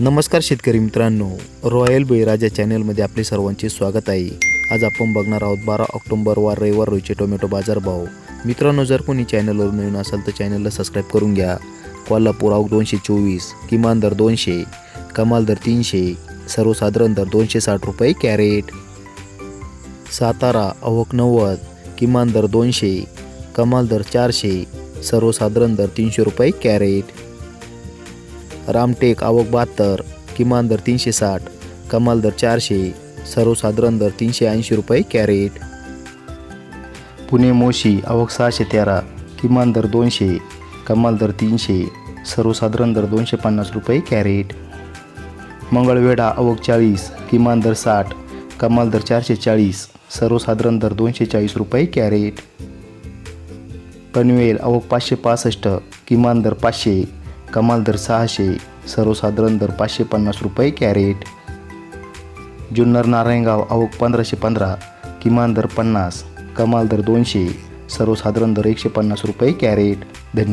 नमस्कार शेतकरी मित्रांनो. रॉयल बळीराजा चॅनलमध्ये आपले सर्वांचे स्वागत आहे. आज आपण बघणार आहोत बारा ऑक्टोबर वार रविवार रोजचे टोमॅटो बाजारभाव मित्रांनो जर कोणी चॅनलवर नवीन असाल तर चॅनलला सबस्क्राईब करून घ्या. कोल्हापूर आवक दोनशे चोवीस किमान दर दोनशे कमाल दर तीनशे सर्वसाधारण दर दोनशे साठ रुपये कॅरेट. सातारा अवक नव्वद किमान दर दोनशे कमाल दर चारशे सर्वसाधारण दर तीनशे रुपये कॅरेट. रामटेक आवक बहात्तर किमान दर तीनशे साठ कमाल दर चारशे सर्वसाधारण दर तीनशे ऐंशी रुपये कॅरेट. पुणे मोशी आवक सहाशे तेरा किमान दर दोनशे कमाल दर तीनशे सर्वसाधारण दर दोनशे पन्नास रुपये कॅरेट. मंगळवेढा आवक चाळीस किमान दर साठ कमाल दर चारशे चाळीस सर्वसाधारण दर दोनशे चाळीस रुपये कॅरेट. पनवेल आवक पाचशे पासष्ट किमान दर पाचशे कमाल दर सहाशे सर्वसाधारण दर पाचशे पन्नास रुपये कॅरेट. जुन्नर नारायणगाव आवक पंधराशे पंधरा किमान दर पन्नास कमाल दर दोनशे सर्वसाधारण दर एकशे पन्नास रुपये कॅरेट. धन्यवाद.